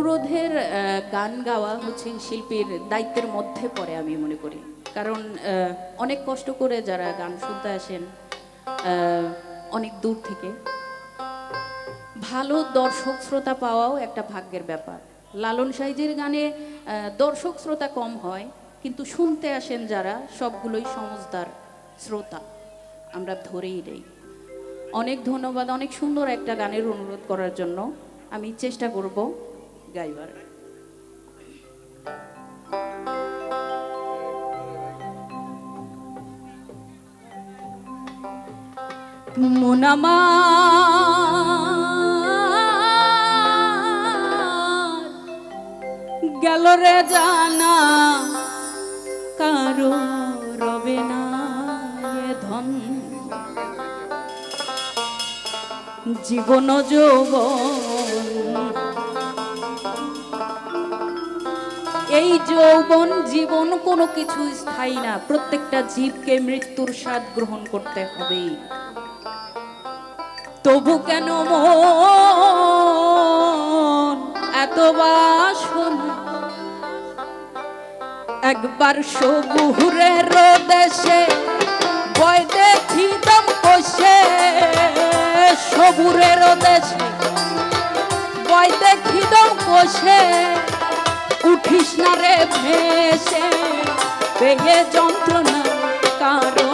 অনুরোধের গান গাওয়া হচ্ছে শিল্পীর দায়িত্বের মধ্যে পড়ে আমি মনে করি। কারণ অনেক কষ্ট করে যারা গান শুনতে আসেন অনেক দূর থেকে। ভালো দর্শক শ্রোতা পাওয়াও একটা ভাগ্যের ব্যাপার। লালন সাইজের গানে দর্শক শ্রোতা কম হয়, কিন্তু শুনতে আসেন যারা, সবগুলোই সমজদার শ্রোতা। আমরা ধরেই নেই। অনেক ধন্যবাদ, অনেক সুন্দর একটা গানের অনুরোধ করার জন্য। আমি চেষ্টা করব। গাইবার। গেল রে জানা কারও রবে না ধন। জীবন যৌবন এই যৌবন, জীবন কোনো কিছু স্থায়ী না। প্রত্যেকটা জীবকে মৃত্যুর স্বাদ গ্রহণ করতে হবে। তবু কেন এত বাসনা? একবার সবুরের দেশে বয় দেখি দম কষে সবুরের দেশে বয় দেখি দম কষে উঠিস না রে ভেসে পেয়ে যন্ত্রণা কারও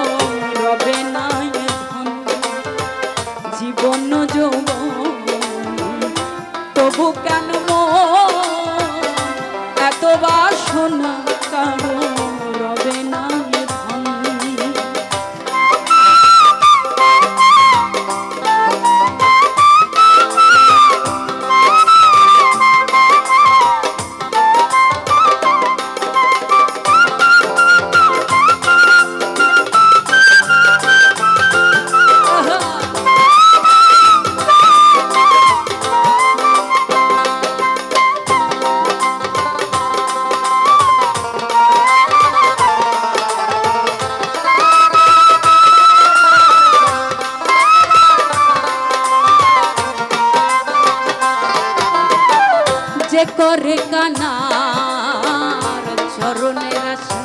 করে কানার চরণের আশা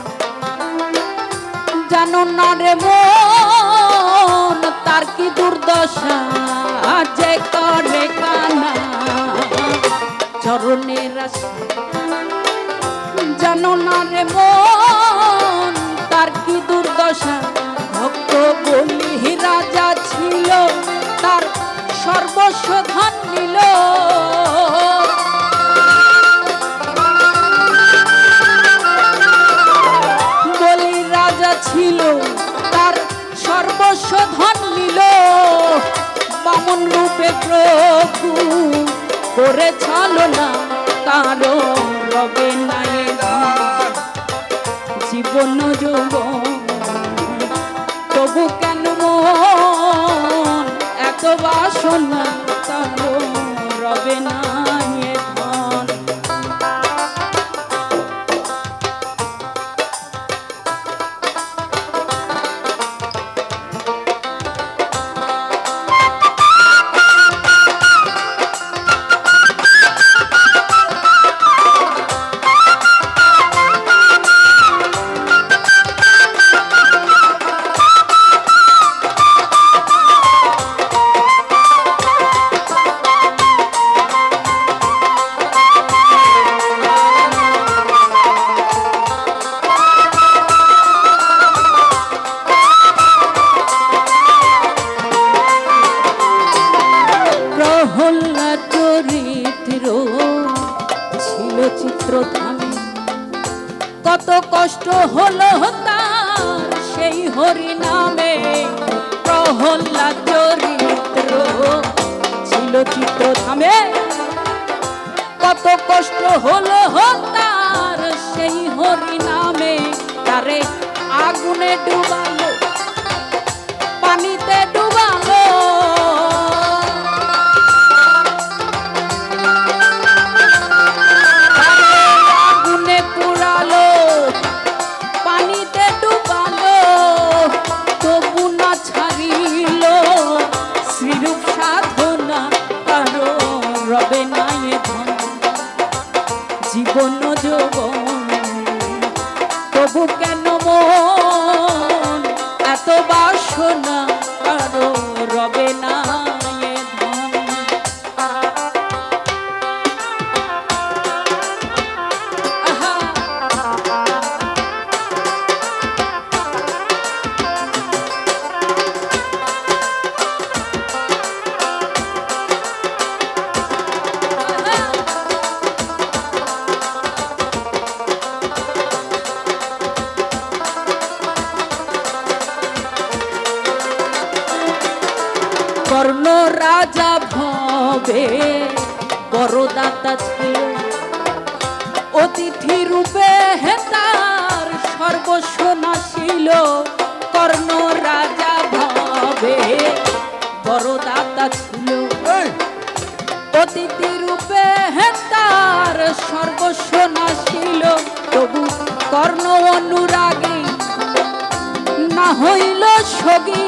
জানো না রে মন, তার কি দুর্দশা যে করে কানা চরণের আশা জানো না রে মন বামন রূপে প্রভু করে ছালো না? কারও রবে নাই জীবন যৌবন হলো তার সেই হরি নামে প্রহল্লাদ চরিত্র ছিল চিত্র ধামে কত কষ্ট হলো তার সেই হরি নামে তারে আগুনে ডুবালো। 이렇게 বড় ছিল। অতিথি রূপে তার সর্বস্ব নাশিল কর্ণ রাজা ভবে বড় দাতা ছিল অতিথি রূপে তার সর্বস্ব নাশিল তবু কর্ণ অনুরাগী না হইল সগী।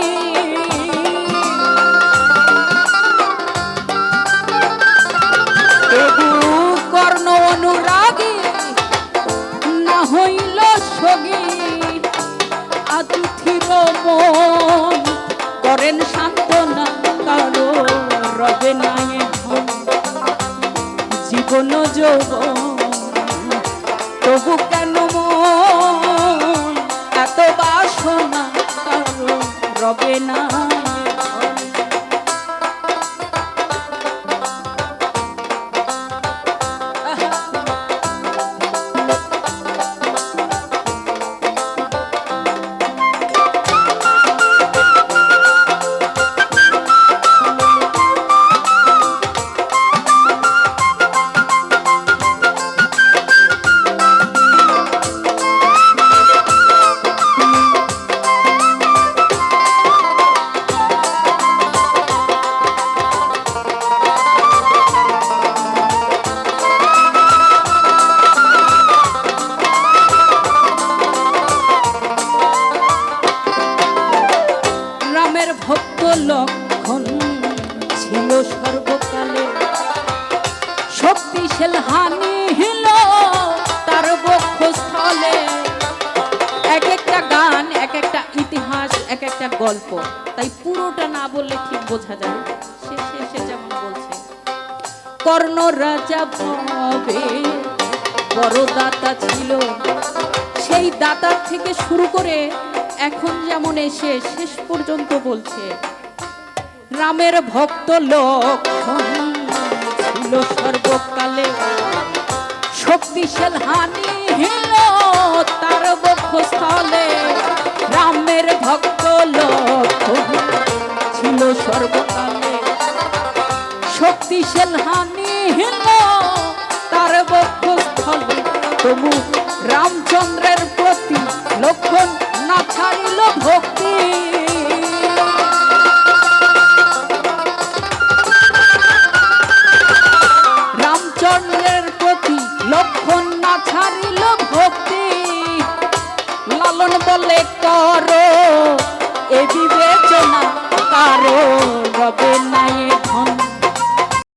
তবু কেন মন এত বাসনা রবে না? লক্ষণ ছিল সর্বকালে। শক্তিশাল হানি হিল তার বক্ষস্থলে। এক একটা গান, এক একটা ইতিহাস, এক একটা গল্প। তাই পুরোটা না বললে ঠিক বোঝা যায় শেষে যেমন বলছে, কর্ণ রাজা ভবে, বড় দাতা ছিল। সেই দাতার থেকে শুরু করে এখন যেমন এসে শেষ পর্যন্ত বলছে রামের ভক্ত লক্ষণ ছিল সর্বকালে। শক্তিশাল হানি হিল তার বক্ষস্থলে। রামের ভক্ত লক্ষণ ছিল সর্বকালে। শক্তিশাল হানি হিল তার বক্ষস্থলে। তবু